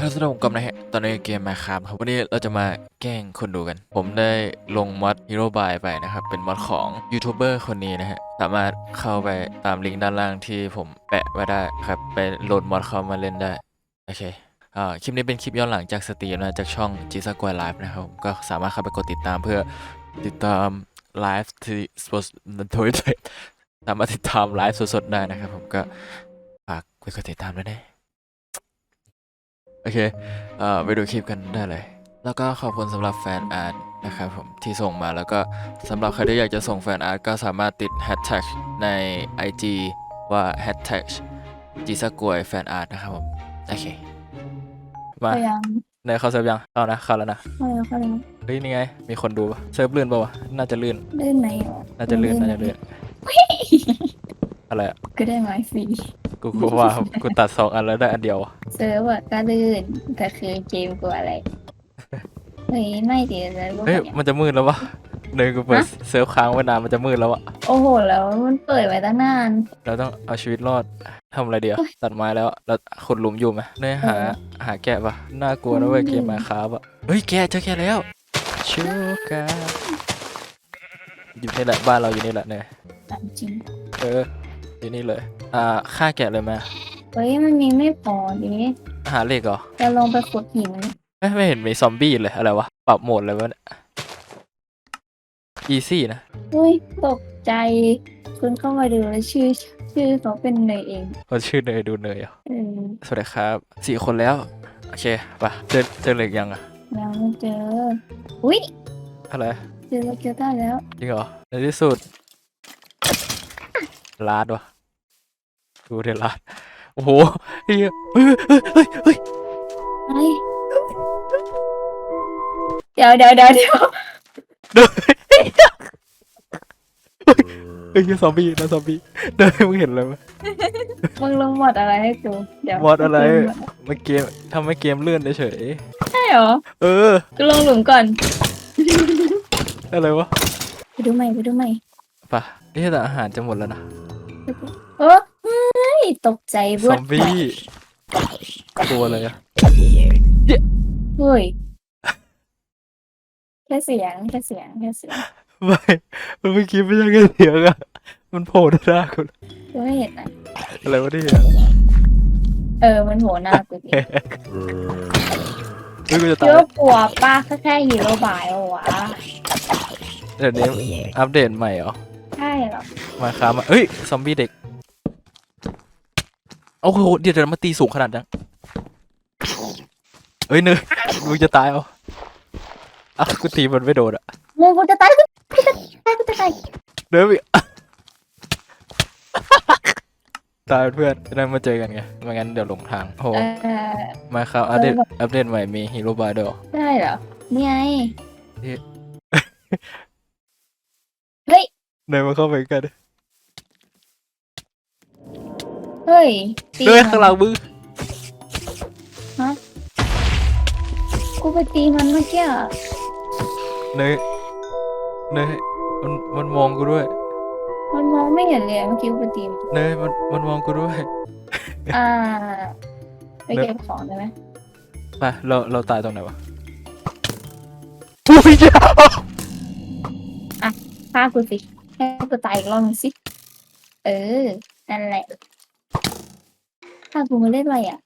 ฮัลโหลสวัสดีผมกอมนะฮะ ตอนนี้เกมมาครับครับ วันนี้เราจะมาแกล้งคนดูกัน ผมได้ลงมอด Hero Buy ไปนะครับ เป็นมอดของยูทูบเบอร์คนนี้นะฮะ สามารถเข้าไปตามลิงก์ด้านล่างที่ผมแปะไว้ได้ครับ ไปโหลดมอดเขามาเล่นได้ โอเคอ่าคลิปนี้เป็นคลิปย้อนหลังจากสตรีมนะ จากช่อง G s q u a r e Live นะครับผมก็สามารถเข้าไปกดติดตามเพื่อติดตามไลฟ์ที่สดโดยสามารถติดตามไลฟ์สดๆได้นะครับผมก็ฝากไปกดติดตามด้วยนะ โอเคเอ่อไปดูคลิปกันได้เลย แล้วก็ขอบคุณสำหรับแฟนอาร์ตนะครับผมที่ส่งมาแล้วก็สำหรับใครที่อยากจะส่งแฟนอาร์ตก็สามารถติดแฮชแท็กใน IG ว่าแฮชแท็กจีสกวยแฟนอาร์ตนะครับผม โอเค มาพยายามในเข้าเซิร์ฟยังเข้านะเข้าแล้วนะพยายามพยายามเฮ้ยนี่ไง มีคนดูปะเซิร์ฟลื่นปะวะน่าจะลื่น เล่นไหนอะน่าจะลื่นลื่น น่าจะลื่น อะไรอะ ก็ได้ไม้ฟรี กูกูว่ากูตัดสองอันแล้วได้อันเดียวอะเซิร์ฟอะก็ลื่นแต่คือเกมกลัวอะไรเฮ้ยไม่ดีเลยรู้เฮ้ยปะเนี่ยมันจะมืดแล้ววะเนยกูเปิดฮะเซิร์ฟค้างไว้นานมันจะมืดแล้วอะโอ้โหแล้วมันเปิดไว้ตั้งนาน เราต้องเอาชีวิตรอดทำอะไรเดียวตัดไม้แล้วเราขุดหลุมอยู่ไหมเนยหาเออหาแกะปะน่ากลัวนะเว้ยอืมเกมมาครับอะเฮ้ยแกะเจอแกะแล้วชูกาอยู่นี่แหละบ้านเราอยู่นี่แหละเนยตามจริงเออ อยู่นี่เลยอ่าฆ่าแกะเลยไหมเฮ้ยมันมีไม่พอดิหาเหล็กเหรอจะลงไปขุดหินเอ้ยไม่เห็นมีซอมบี้เลยอะไรวะปรับโหมดเลยวะเนี่ยอีซี่นะอุ้ยตกใจ คุณเข้ามาดูแล้วชื่อ ชื่อเขาเป็นเนยเองคนชื่อเนยดูเนยเหรอเออสวัสดีครับสี่คนแล้ว โอเคไปเจอเจอเหล็กยังอะแล้วไม่เจออุ้ยอะไรเจอแล้วเจอได้แล้วจริงเหรอในที่สุดลาดวะ ดูเดี๋ยวลาดโอ้โหเฮ้ยเฮ้ยเฮ้ยเฮ้ยเฮ้ยเฮ้ยเดี๋ยวเดี๋ยวเดี๋ยวเดี๋ยวเดินเฮ้ยซอมบี้นะซอมบี้เดินมึงเห็นอะไรไหมมึงลงหมดอะไรให้กูเดี๋ยวหมดอะไรกูลงหมดเมื่อเกมทำให้เกมเลื่อนเฉยใช่เหรอๆเออกูลงหลุมก่อนอะไรวะไปดูใหม่ไปดูใหม่ปะนี่แต่อาหารจะหมดแล้วนะโอ้เฮ้ย ตกใจซเว้อยมบี้ตัวอะไรอะเฮ้ยแค่เสียงแค่เสียงแค่เสียงไม่มันเมื่อกี้ไม่ใช่แค่เสียงอะมันโผล่หน้าคุณกูไม่เห็นนะอะไรวะเนี่ยเออมันโหัวหน้ากูดิเฮ้ยกูจะคิตาดยว่ากลัวป้าแค่แค่ฮีโร่บายเหรอวะเดี๋ยวนี้อัปเดตใหม่เหรอใช่เหรอมาครับมาเอ้ยซอมบี้เด็ก โอ้โหเดี๋ยวเดี๋ยวมาตีสูงขนาดนั้นเอ้ยเนยมึงจะตายเอาอะกูตีมันไม่โดนอะมึงกูจะตายกูจะตายกูจะตายเดินไปตายเพื่อนจะได้มาเจอกันไงไม่งั้นเดี๋ยวหลงทางโอ้โหเออมาครับอัปเดตอัปเดตใหม่มีฮีโร่บายด้วยเหรอได้เหรอนี่ไงนี่เฮ้ยเนยมาเข้าไปกัน เฮ้ยตีเนยมันข้างหลังมึงกูไปตีมันเมื่อกี้อะเนยเนยมันมันมองกูด้วย มันมองไม่เห็นเลยเมื่อกี้กูไปตีมันเนยมันมันมองกูด้วยอ่าไปเก็บของได้ไหมไปเราเราตายตรงไหนวะอุ้ยฆ่ากูสิให้กูตายอีกรอบหนึงสิ เออ นั่นแหละฆ่ากูมาเล่นอะไรอะ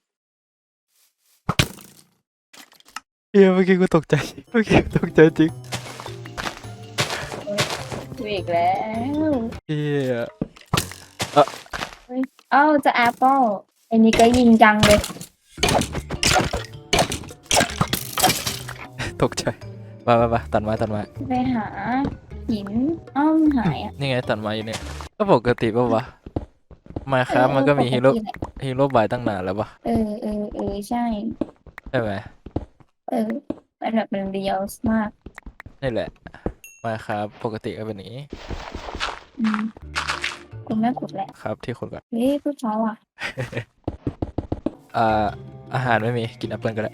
เฮียเมื่อกี้กูตกใจเมื่อกี้กูตกใจจริงกูอีกแล้วเฮียเอ้าจะแอปเปิลอันนี้ก็ยิงจังเลย ตกใจไปไปไปตัดไม้ตัดไม้ไปหาหินเอ้อมนหายอะนี่ไงตัดไม้อยู่เนี่ยก็ปกติปะวะ มาครับมันก็มีฮีโร่ปติแหละฮีโร่บายตั้งนานแล้วปะเออเออเออใช่ ใช่ไหมเออมันแบบเป็นเรียลมากนี่แหละ มาครับปกติก็เป็นอย่างนี้อืมกูไม่ขุดแหละครับที่คนก่อนเฮ้ยพูดเพราะอะอ่าอาหารไม่มีกินแอปเปิลก็ได้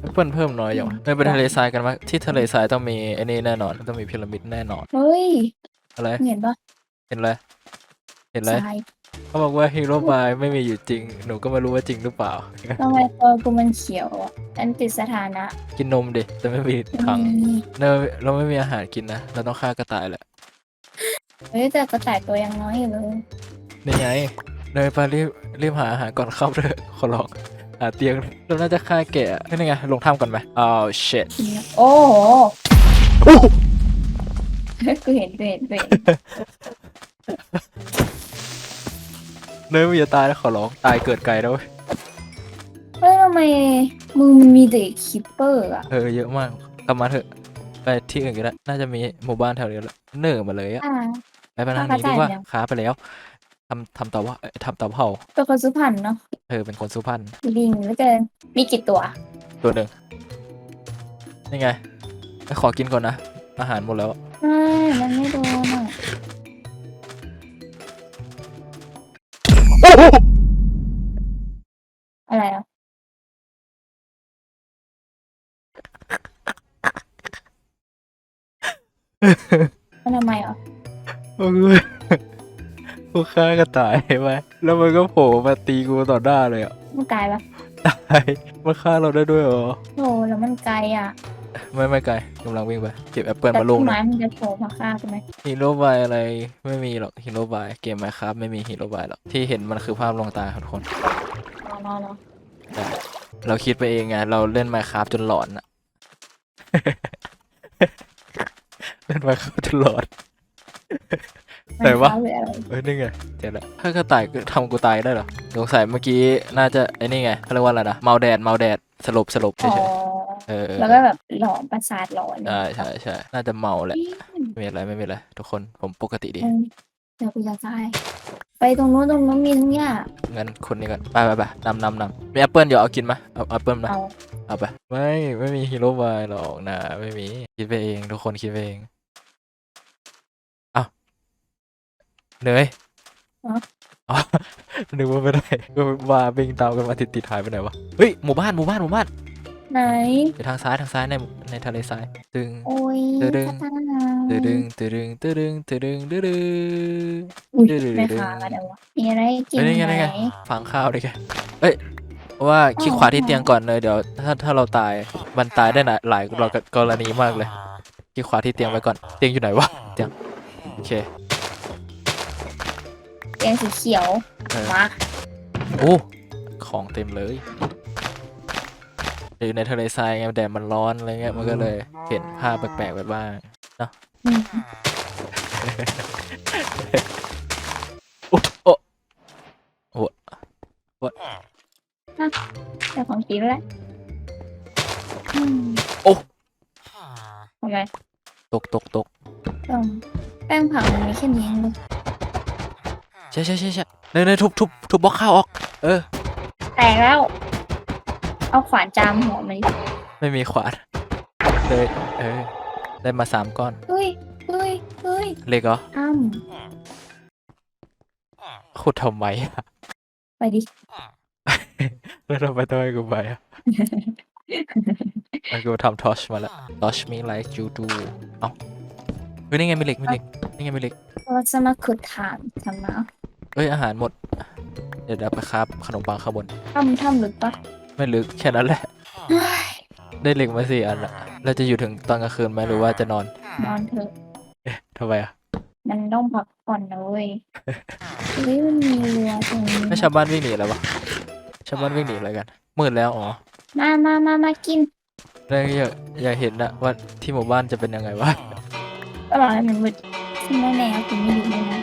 แอปเปิลเพิ่มน้อยอย่างวะเนยไปทะเลทรายกันมั้ยที่ทะเลทรายต้องมีไอ้นี่แน่นอนต้องมีพีระมิดแน่นอนเฮ้ยอะไรเห็นปะเห็นอะไรเห็นอะไรทราย เขาบอกว่าฮีโร่บายไม่มีอยู่จริง หนูก็ไม่รู้ว่าจริงหรือเปล่า ทำไมตัวกูมันเขียวอะอันติดสถานะกินนมดิแต่ไม่มีถังอืมเนยเราไม่มีอาหารกินนะ เราต้องฆ่ากระต่ายแหละ เฮ้ยแต่กระต่ายตัวยังน้อยอยู่เลยนี่ไงเนยไปรีบรีบหาอาหารก่อนเข้าเถอะขอร้องหาเตียงเราน่าจะฆ่าแกะนี่ไงลงถ้ำก่อนไหมอ้าว shit โอ้โหกูเห็นกูเห็นกูเห็น เนยไม่อย่าตายนะขอร้องตายเกิดไกลแล้วเว้ยเฮ้ยทำไมมึงมีแต่คิปเปอร์อะเออเยอะมากกลับมาเถอะ ไปที่อื่นก็ได้น่าจะมีหมู่บ้านแถวนี้แหละเนิ่มาเลยอะอ่า ไปไปทางฆ่านี้ดีกว่าได้แล้วค้าไปแล้วทำทำเตาว่าเอ้ยทำเตาเผาเป็นคนสุพรรณเนาะเออเป็นคนสุพรรณลิงแล้วเกินมีกี่ตัว ตัวหนึ่งนี่ไงไปขอกินก่อนนะอาหารหมดแล้วไม่มันไม่โดน มันทำไมอะโอ้ยกูฆ่ากระต่ายไปแล้วมันก็โผล่มาตีกูต่อหน้าเลยอะมันไกลปะตายมันฆ่าเราได้ด้วยเหรอโอ้แล้วมันไกลอะ ไม่ไม่ไกลกำลังวิ่งไปเก็บแอปเปิลแต่มาลต้งนนะไม้มันจะโผล่มาฆ่ากูไหมฮีโร่บายอะไรไม่มีหรอกฮีโร่บายเกมไมครับไม่มีฮีโร่บายหรอกที่เห็นมันคือภาพลวงตาครับทุกคนรอรอรอแต่เราคิดไปเองไงเราเล่นไมครับจนหลอนอะ เล่นไมครับจนหลอนไหนวะมันเท้าหรืออะไรเอ้ยนี่ไงเจอแล้วถ้ากระต่ายทำกูตายได้เหรอสงสัยเมื่อกี้น่าจะไอ้นี่ไงเขาเรียกว่าอะไรนะเมาแดดเมาแดดสลบสลบอ๋อเฉยๆเออเออแล้วก็แบบหลอนประสาทหลอนใช่ใช่ใช่น่าจะเมาแหละเอ๊ะไม่มีอะไรไม่มีอะไรทุกคนผมปกติดี เออเดี๋ยวกูจะตาย ไปตรงนู้นตรงนู้นมีทุกอย่างงั้นคนนี้ก่อนไปไปไปนำนำนำมีแอปเปิลเดี๋ยวเอากินไหมเอาแอปเปิลมาเอาเอาไปไม่ไม่มีฮีโร่บายหรอกนะไม่มีคิดไปเองทุกคนคิดไปเองเอ้าเหนื่อยอ๋อนึกว่าไม่ได้ก็ว่าบิงตามกันมาติดติดๆหายไปไหนวะเฮ้ยหมู่บ้านหมู่บ้านหมู่บ้าน ไหน อยู่ทางซ้ายทางซ้ายในในทะเลทรายตึง โอ้ยเดินเดินพัฒนาตึดึงตึดึงตึดึงตึดึงตึดึง อุ้ยเดินเดินไม่เดินขากันเลยวะมีอะไรให้กินเฮ้ยนี่ไงไหมนี่ไงฝังข้าวดิแกเอ้ยว่าคลิกขวาที่เตียงก่อนเลยเดี๋ยว ถ้าถ้าเราตายมันตายได้หลายหลายกรณีมากเลยคลิกขวาที่เตียงไว้ก่อนเตียงอยู่ไหนวะเตียงโอเคเตียงสีเขียวเออมาโอ้ของเต็มเลย อยู่ในทะเลทรายไงแดดมันร้อนอะไรเงี้ยมันก็เลยเห็นภาพแปลกๆไปบ้างอืมโอ้โอ้แต่ของกินแล้วอืมโอ้ทำไมตกตกตกต้มแป้งผักมันมีแค่นี้เองเลยใช่ใช่ใช่ใช่เนยเนยทุบทุบทุบบล็อกข้าวออก เออ แตกแล้ว เอาขวานจามหัวมันดิไม่มีขวานเลยเออได้มาสามก้อนเฮ้ยเฮ้ยเฮ้ยเล็กเหรออ้ขุดทำไมอะำไปดิ แล้วทำไมต้องให้กูไปอะไอ้กูทำทอชมาแล้ว touch me like you do เอ้าเฮ้ยนี่ไงมีเหล็กมีเหล็กนี่ไงมีเหล็กเราจะมาขุดฐานทำนะเอ้ยอาหารหมด เดี๋ยวเดี๋ยวไปครับขนมปังข้างบน ทำทำหรือปะ ไม่ลึกแค่นั้นแหละเฮ้ยได้เหล็กมาสี่อันละเราจะอยู่ถึงตอนกลางคืนไหมหรือว่าจะนอน นอนเถอะทำไมอะ มันต้องพักผ่อนนะเว้ยเฮ้ยมันมีเรือตรงนี้ไม่ชาวบ้านวิ่งหนีแล้ววะชาวบ้านวิ่งหนีอะไรกัน มืดแล้วอ๋อมามามามากินแล้วอยากอยากเห็นนะว่าที่หมู่บ้านจะเป็นยังไงวะ ก็รอให้มันมืดซึ่งแน่ๆคุณไม่อยู่ในนั้น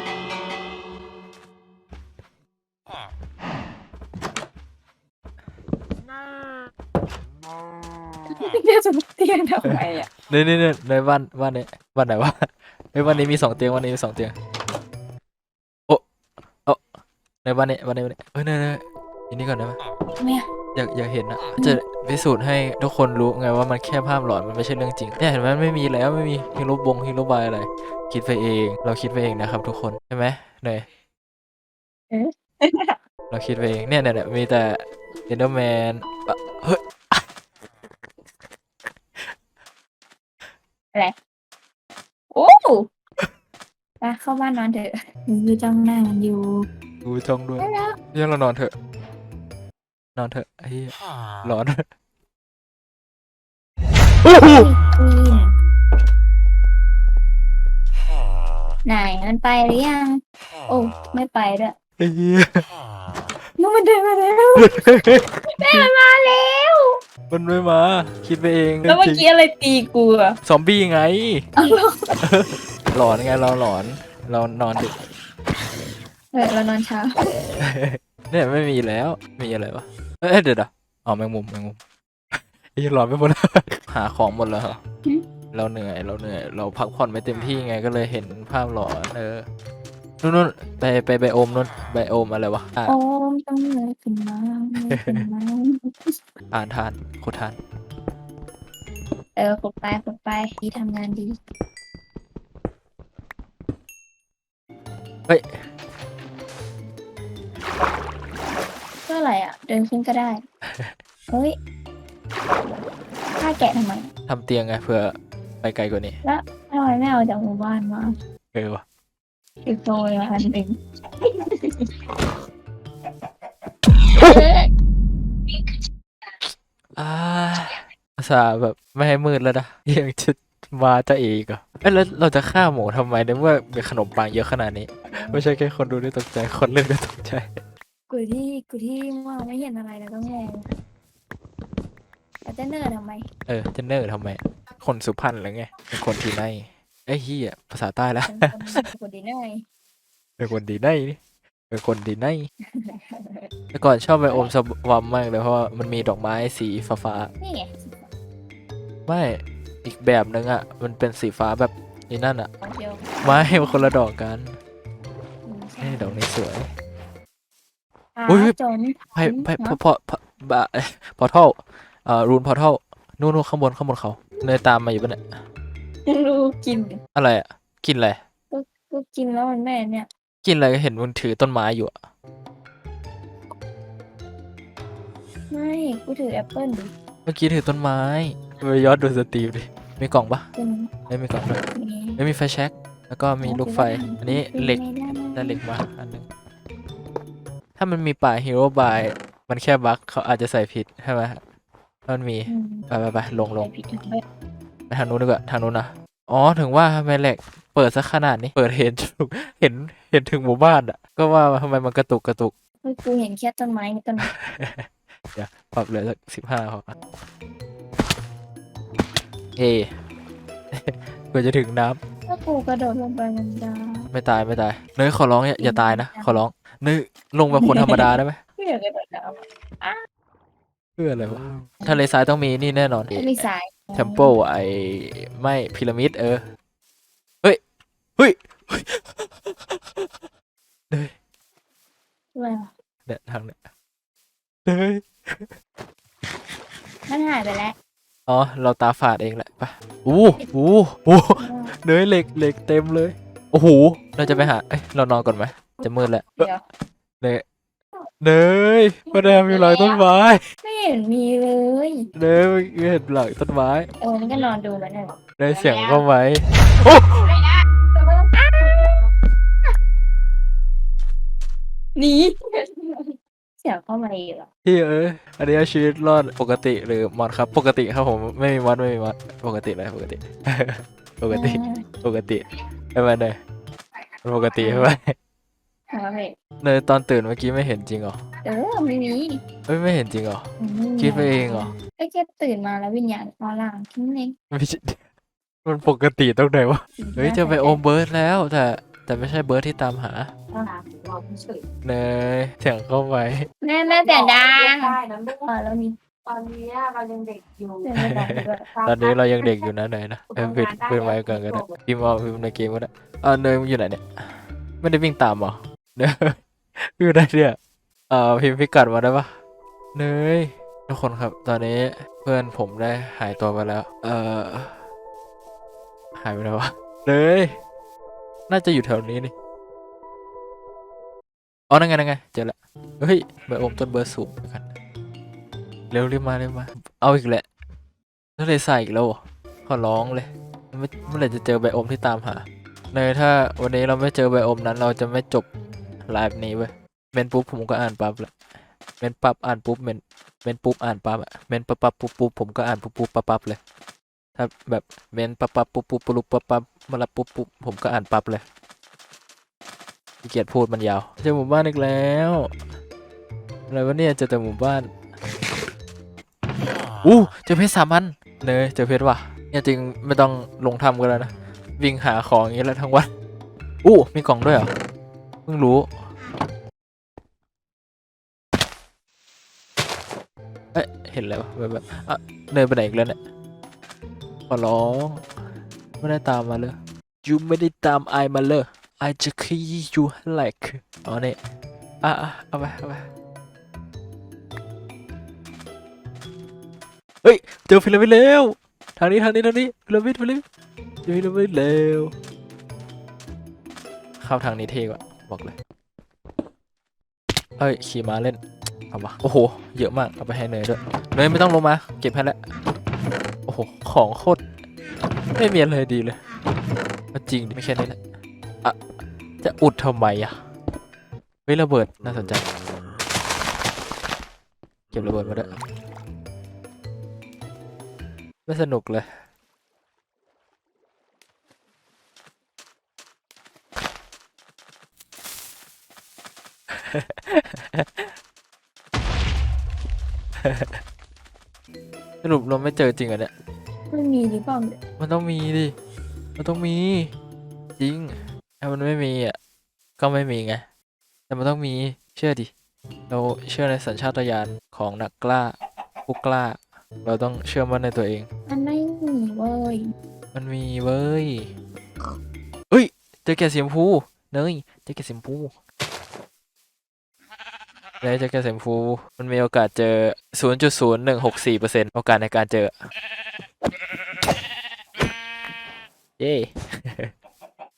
เดี๋ยวจะเตียงทำไมอะนี่นี่นี่ในบ้านบ้านนี้บ้านไหนวะในบ้านนี้มีสองเตียงบ้านนี้มีสองเตียงโอ้โอ้ในบ้านนี้บ้านนี้บ้านนี้เอ้ยเนี่ยเนี่ยอันนี้ก่อนได้ไหมทำไมอะอยากอยากเห็นอะจะพิสูจน์ให้ทุกคนรู้ไงว่ามันแค่ภาพหลอนมันไม่ใช่เรื่องจริงเนี่ยเห็นไหมมันไม่มีแล้วไม่มีฮีโร่บงฮีโร่บายอะไร คิดไปเองเราคิดไปเองนะครับทุกคนใช่ไหมเนยเอ๊ะเราคิดไปเองเนี่ยเนี่ยเนี่ยมีแต่เ n นเดอร์แมนเฮ้ย โอ้ไปเข้าบ้านนอนเถอะมือจ้องหน้ามันอยู่กูกูจ้องด้วยได้แล้วเรียกเรานอนเถอะ นอนเถอะไอ้เหี้ยร้อนควีนไหนมันไปหรือยัง โอ้ ไม่ไปด้วยไอ้เหี้ย นู้นมันเดินมาแล้วแม่มันมาแล้ว มันไม่มา คิดไปเองแล้วเมื่อจริกี้งอะไรตีกูอะซอมบี้ไงเอาเหรอหลอนไงเราหลอน เรานอนดึกเออเรานอนเช้าเนี่ยไม่มีแล้ว มีอะไรวะ เอ้ยเดี๋ยวเดี๋ยวอ๋อแมงมุมแมงมุมไอ้หลอนไปหมดแล้วหาของหมดแล้วเหรอเราเหนื่อยเราเหนื่อย เราพักผ่อนไม่เต็มที่ไงก็เลยเห็นภาพหลอนเออ นู่นนู่นไปไปไบโอมนู่นไบโอมอะไรวะอ่านโอมต้องเลยขึ้นมาเลยขึ้นมาอ่านทานโคตรทาน เออขุดไปขุดไปดีทำงานดี เฮ้ยก็อะไรอะ เดินขึ้นก็ได้ เฮ้ยฆ่าแกะทำไมทำเตียงไงเผื่อไปไกลกว่านี้ทำไมไม่เอาจากหมู่บ้านมาเออวะ ติดโซยมาอันหนึ่งอ่าภาษาห์แบบไม่ให้มืดแล้วนะยังจะมาจะอีกเหรอะเอ้ยแล้วเราจะฆ่าหมูทำไมในเมื่อมีขนมปังเยอะขนาดนี้ ไม่ใช่แค่คนดูที่ตกใจคนเล่นก็ตกใจ กูที่กูที่ว่าไม่เห็นอะไรแล้วต้องงงแล้วจะเนิร์ดทำไม เออจะเนิร์ดทำไมอะคนสุพรรณหรือไงเป็นคนที่ไหน ไอ้ยเฮียภาษาใต้ละเป็นคนเป็นคนดีเนยเป็นคนดีไหนนี่เป็นคนดีไหนแต่ก่อนชอบไปโอมสวอมมากเลยเพราะว่ามันมีดอกไม้สีฟ้านี่ไงๆไม่อีกแบบนึงอะ มันเป็นสีฟ้าแบบนี่นั่นอะเดียวไม้มันคนละดอกกันอืมใช่นี่ดอกนี้สวย ขาอุ๊ย จนไปไปพอพอพอบะพอเท่าเอ่อรูนพอเท่านู่นนู่นข้างบนข้างบนเขาเนยตามมาอยู่ปะเนี่ย ลูกกิน อะไรอะ กินอะไร ก็กินแล้วมันแม่เนี่ย กินอะไรก็เห็นมันถือต้นไม้อยู่อะไม่กูถือแอปเปิ้ลดิเมื่อกี้ถือต้นไม้ไปย้อนดูสตรีมดิ มีกล่องปะเป็นไม่มีกล่องด้วยนี่ไม่มีไฟแช็ก แล้วก็มีลูกไฟ อันนี้เหล็ก ไม่ได้ได้เหล็กมาอันหนึง ถ้ามันมีป่าฮีโร่บาย มันแค่บั๊กเขาอาจจะใส่ผิดใช่ไหมถ้ามันมี อืมไปไปไปลงลง ใส่ผิดทางเว็บไป ทางนู้นดีกว่าทางนู้นนะอ๋อถึงว่าทำไมแหลกเปิดซะขนาดนี้เปิดเห็นเห็นเห็นถึงหมู่บ้านอะ ก็ว่าทำไมมันกระตุกกระตุกเฮ้ยกูเห็นแค่ต้นไม้นี่ต้นไม้ปรับเหลือสักสิบห้าพอเอเพื่อจะถึงน้ำถ้ากูกระโดดลงไปมันจะไม่ตายไม่ตายเนยขอร้องอย่าอย่าตายนะขอร้องเนยลงแบบคนธรรมดาได้ไหมไม่อยากกระโดดน้เพื่ออะไรวะทะเลทรายต้องมีนี่แน่นอนำไม่มีสาย เทมเปิลไอไม่พีระมิดเออ เฮ้ย เฮ้ยเฮ้ยเนยอะไรวะเนี่ยทางเนี่ยเนยมันหายไปแล้ว อ๋อ เราตาฝาดเองแหละไปอู้อู้อู้เนยเหล็กเหล็กเต็มเลย โอ้โห เราจะไปหา เอ้ย เรานอนก่อนไหม จะมืดแล้วเดี๋ยว เนยเนยมาแดมอยู่หลังต้นไม้ไม่เห็นมีเลยเนยเมื่อกี้เห็นหลังต้นไม้เออมันก็นอนดูมันนั่นแหละเนยเสียงเข้าไหมหนีเสียงเข้ามาอีกเหรอพี่เอ้ยอันนี้ชีวิตรอดปกติหรือมอดครับ ปกติครับผมไม่มีมอดไม่มีมอดปกติเลยปกติ ปกติปกติใช่ไหมเนยปกติใช่ไหม เออเฮ้ยเนยตอนตื่นเมื่อกี้ไม่เห็นจริงเหรอเออไม่มีเอ้ยไม่เห็นจริงเหรออืมคิดไปเองเหรอก็แค่ตื่นมาแล้ววิญญาณเข้าล่างแค่นั้นเองไม่ใช่มันปกติตรงไหนวะเฮ้ยเจะไปโอมเบิร์ดแล้วแต่แต่ไม่ใช่เบิร์ดที่ตามหาเราเฉยเนยเสียงเข้าไว้แม่แม่เสียงดังได้นะลูกอ่าแล้วมีตอนนี้เรายังเด็กอยู่เสียงไม่ดังด้วยตอนนี้เรายังเด็กอยู่นะเนยนะเออปิดปิดไว้ก่อนก็ได้พิมพ์เอาพิมพ์ในเกมก็ได้เออเนยมึงอยู่ไหนเนี่ยไม่ได้วิ่งตามเหรอ เนยอยู่ไหนเนี่ยเอ่อพิมพ์พิกัดมาได้ปะเนยทุกคนครับ ตอนนี้เพื่อนผมได้หายตัวไปแล้ว เอ่อ หายไปแล้ววะเนยน่าจะอยู่แถวนี้นี่อ๋อนั่นไงนั่นไงเจอล้วเฮ้ยใบโอมต้นเบอร์สูงเหมือนกันเร็วรีบมาเร็วมา เอาอีกแหละแล้วเลยใสอีกแล้วเหรอขอร้องเลยไม่เมื่อไหร่จะเจอไบโอมที่ตามหาเนยถ้าวันนี้เราไม่เจอไบโอมนั้นเราจะไม่จบ ไลฟ์นี้เว้ยเมนปุ๊บผมก็อ่านปั๊บเลยเมนปั๊บอ่านปุ๊บเมนเมนปุ๊บอ่านปั๊บอะเมนปั๊บปั๊บปุ๊บปุ๊บผมก็อ่านปุ๊บปุ๊บปั๊บปั๊บเลย ถ้าแบบเมนปั๊บปั๊บปุ๊บปุ๊บปุ๊บปั๊บปั๊บมาละปุ๊บปุ๊บผมก็อ่านปั๊บเลยอีเกียจพูดมันยาวเจอหมู่บ้านอีกแล้วอะไรวะเนี่ยเจอแต่หมู่บ้านอู้เจอเพชรสามอันเนยเจอเพชรว่ะเนี่ยจริงไม่ต้องลงทำกันแล้วนะวิ่งหาของอย่างนี้แล้วทั้งวันอู้มีกล่องด้วยเหรอ พิ่งรู้เอ้ยเห็นแล้วแบบแบบอะเดินไปไหนอีกแล้วเนี่ยขอร้องไม่ได้ตามมาเลยยูไม่ได้ตามไอมาเลยไอจะขยี้ยูให้แหลกเอเนี่ยอะอะเอาไปเอาไปเฮ้ยเจอพิรามิดแล้วทางนี้ทางนี้ทางนี้พิรามิดพิรามิดเจอพิรามิดแล้วเข้าทางนี้เท่กว่า บอกเลยเฮ้ยขี่ม้าเล่นเอาวะโอ้โห เยอะมากเอาไปให้เนยด้วยเนยไม่ต้องลงมา เก็บให้แล้วโอ้โห ของโคตรไม่มีอะไรดีเลยเอาจริงไม่แค่นี้แหละอะจะอุดทำไมอะเฮ้ยระเบิดน่าสนใจ เก็บระเบิดมาด้วยไม่สนุกเลย สรุปเราไม่เจอจริงเหรอเนี่ยไม่มีหรือเปล่าเนี่ยมันต้องมีดิ มันต้องมี จริง ถ้ามันไม่มีอะ ก็ไม่มีไง แต่มันต้องมี เชื่อดิ เราเชื่อในสัญชาตญาณของนักกล้าผู้กล้า เราต้องเชื่อมั่นในตัวเอง มันไม่มีเว้ยมันมีเว้ยเฮ้ย เจอแก่สีชมพูเนยเจอแก่สีชมพู เนยเจอแก่สีชมพูมันมีโอกาสเจอ 0.0164%โอกาสในการเจอ เย้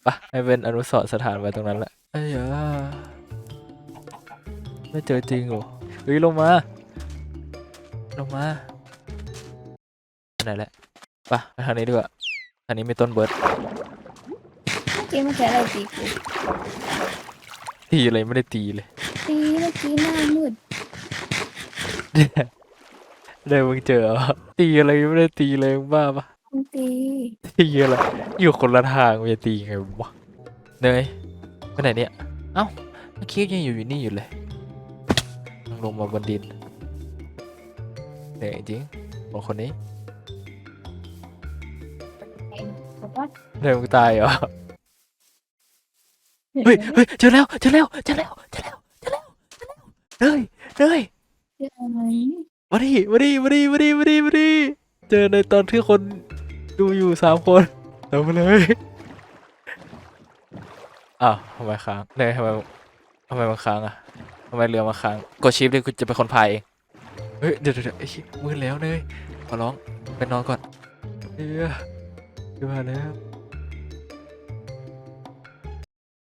ปะให้เป็นอนุสรณ์สถานไว้ตรงนั้นแหละไอ้ยาไม่เจอจริงเหรอเฮ้ยลงมา ลงมาไปไหนแหละปะไปทางนี้ดีกว่าทางนี้มีต้นเบิร์ดเมื่อกี้มันใช้อะไรตีกูตีอะไรไม่ได้ตีเลย ตีเมื่อกี้หน้ามืดได้มึงเจอเหรอตีอะไรไม่ได้ตีเลยมึงบ้าปะมันตีตีอะไรอยู่คนละทางมึงจะตีไงวะเนยไปไหนเนี่ยเอ้าเมื่อกี้ยังอยู่อยู่นี่อยู่เลยต้องลงมาบนดินเหนื่อยจริงคนคนนี้บอกว่าเนยมึงตายเหรอเฮ้ยเฮ้ยเจอแล้วเจอแล้วเจอแล้วเจอแล้ว เจอแล้วเจอแล้วเนยเนยเจออะไรมาดิมาดิมาดิมาดิมาดิมาดิเจอในตอนที่คนดูอยู่สามคนเอาไปเลยอ้าวทำไมค้างเนยทำไมทำไมมันค้างอะทำไมเรือมาค้างกดชิปเลยกูจะเป็นคนพายเองเฮ้ยเดี๋ยวเดี๋ยวเดี๋ยวไอ้เหี้ยมืดแล้วเนยขอร้องไปนอนก่อนเฮียจะมาแล้ว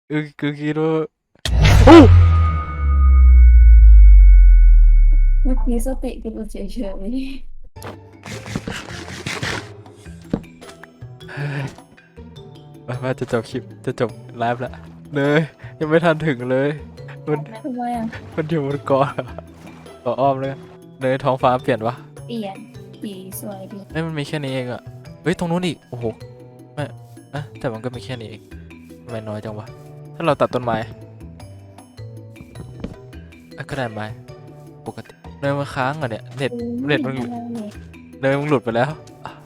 เออกูคิดว่า มื่อกี้สติกูหลุดเฉยมามาจะจบคลิปจะจบไลฟ์แล้วเลยยังไม่ทันถึงเลยมันๆทำไมอะมันอยู่บนเกาะเกาะอ้อมเลยเลยท้องฟ้าเปลี่ยนวะเปลี่ยนสีสวยดีไม่มันมีแค่นี้เองอะเฮ้ยตรงนู้นอีกโอ้โหไม่อะแต่มันก็มีแค่นี้เองทำไมน้อยจังวะถ้าเราตัดต้นไม้อะก็ได้ไม้ปกติ เนยมันค้างเหรอะเนี่ยเน็ตเน็ตมันอะไรเนี่ยเนยมึงหลุดไปแล้ว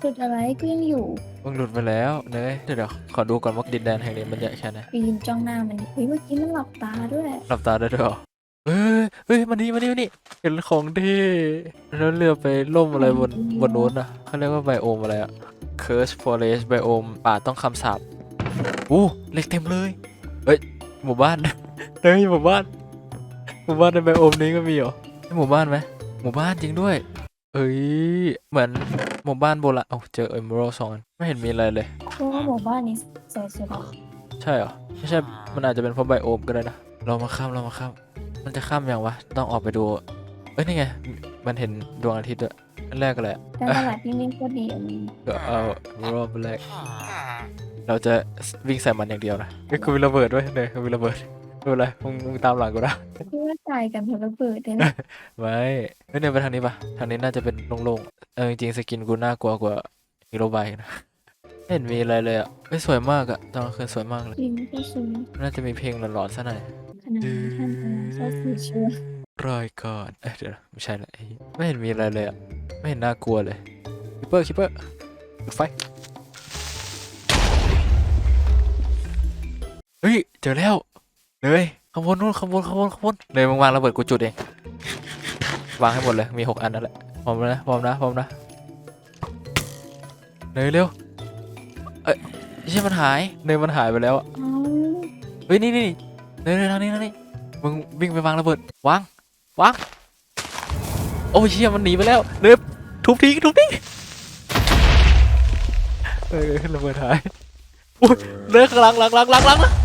หลุดอะไรก็ยังอยู่มึงหลุดไปแล้วเนยเดี๋ยวเดี๋ยวขอดูก่อนว่าดินแดนแห่งนี้มันใหญ่แค่ไหนปีนจ้องหน้ามันเฮ้ยเมื่อกี้มันหลับตาด้วยหลับตาได้ด้วยเหรอเฮ้ยเฮ้ยมานี่มานี่มานี่เห็นของดีแล้วเรือไปล่มอะไรบนบนนู้นอะเขาเรียกว่าไบโอมอะไรอะ Curse Forest ไบโอมป่าต้องคำสาปอู้เหล็กเต็มเลยเฮ้ยหมู่บ้านเฮ้ยหมู่บ้านหมู่บ้านในไบโอมนี้ก็มีเหรอใช่ หมู่บ้านไหมหมู่บ้านจริงด้วย เอ้ย เหมือนหมู่บ้านโบราณเอ้าเจอเอมเบอร์สองอันไม่เห็นมีอะไรเลยเพราะว่าหมู่บ้านนี้สวยสุดอะใช่เหรอ ไม่ใช่ มันอาจจะเป็นเพราะไบโอมก็ได้นะ เรามาข้าม เรามาข้าม มันจะข้ามยังวะ ต้องออกไปดู เอ้ย นี่ไง มันเห็นดวงอาทิตย์ด้วยอันแรกก็แหละแต่ตลาดที่นี่ก็ดีอันนี้ก็เอารอบแรก เราจะวิ่งใส่มันอย่างเดียวนะไอ้ยกูมีระเบิดด้วยเนี่ยกูมีระเบิดไม่เป็นไรมึงมึงตามหลังกูนะคิดว่า ตายกันเพราะระเบิดเนี่ยนะไม่เฮ้ยเนี่ยไปทางนี้ปะทางนี้น่าจะเป็นโล่งๆ เออจริงๆสกินกูน่ากลัวกว่าฮีโร่บายนะ ไม่เห็นมีอะไรเลยอะไม่สวยมากอะตอนกลางคืนสวยมากเลย จริงก็สวยน่าจะมีเพลงหลอนๆซะหน่อย ขนาดนี้ท่านกำลังเข้าสู่ช่วงรอยก่อนเอ้ยเดี๋ยวนะไม่ใช่ละไอ้ไม่เห็นมีอะไรเลยอะ ไม่เห็นน่ากลัวเลยคิปเปอร์คิปเปอร์ไฟ เฮ้ย เจอแล้ว เลย ขางบวนนู่นขางบวนขางบวนขางบวนเลยมึงวางระเบิดกูจุดเองวางให้หมดเลยมีหกอันนั่นแหละพร้อมนะพร้อมนะพร้อมนะเนยเร็วเอ้ยไม่ใช่มันหายเนยมันหายไปแล้วอะเอ้าเฮ้ยนี่นี่นี่เนยเนยทางนี้ทางนี้มึงวิ่งไปวางระเบิดวางวางโอ้ยเชี่ยมันหนีไปแล้วเนยทุบทิ้งทุบทิ้งเออระเบิดหายอุ้ยเนยข้างหลังหลังหลังหลังหลัง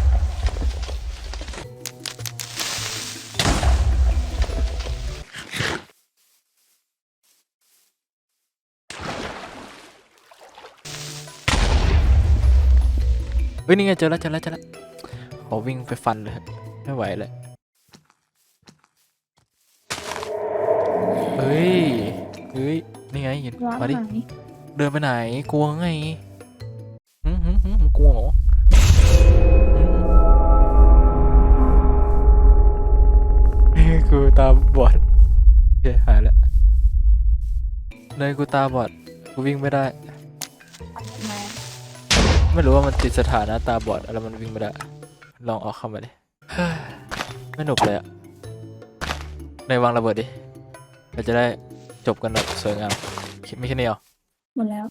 เฮ้ยนี่ไงเจอแล้วเจอแล้วเจอแล้วขอวิ่งไปฟันเลยไม่ไหวเลยเฮ้ยเฮ้ยนี่ไงเห็นว้าวมาดิหายเดินไปไหนกลัวไงหืมหืมหืมกลัวเหรอหืมเฮ้ยกูตาบอดโอเคหายแล้วเนยกูตาบอดกูวิ่งไม่ได้มา ไม่รู้ว่ามันติดสถานะตาบอดแล้วมันวิ่งไม่ได้ ลองเอาเข้ามาดิเฮ้ยไม่หนุกเลยอะเนยวางระเบิดดิเราจะได้จบกันแบบสวยงามคิดไม่แค่นี้เหรอหมดแล้ว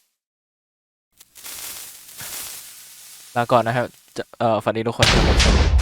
ลาก่อนนะครับจะเอ่อฝันดีทุกคนครับผม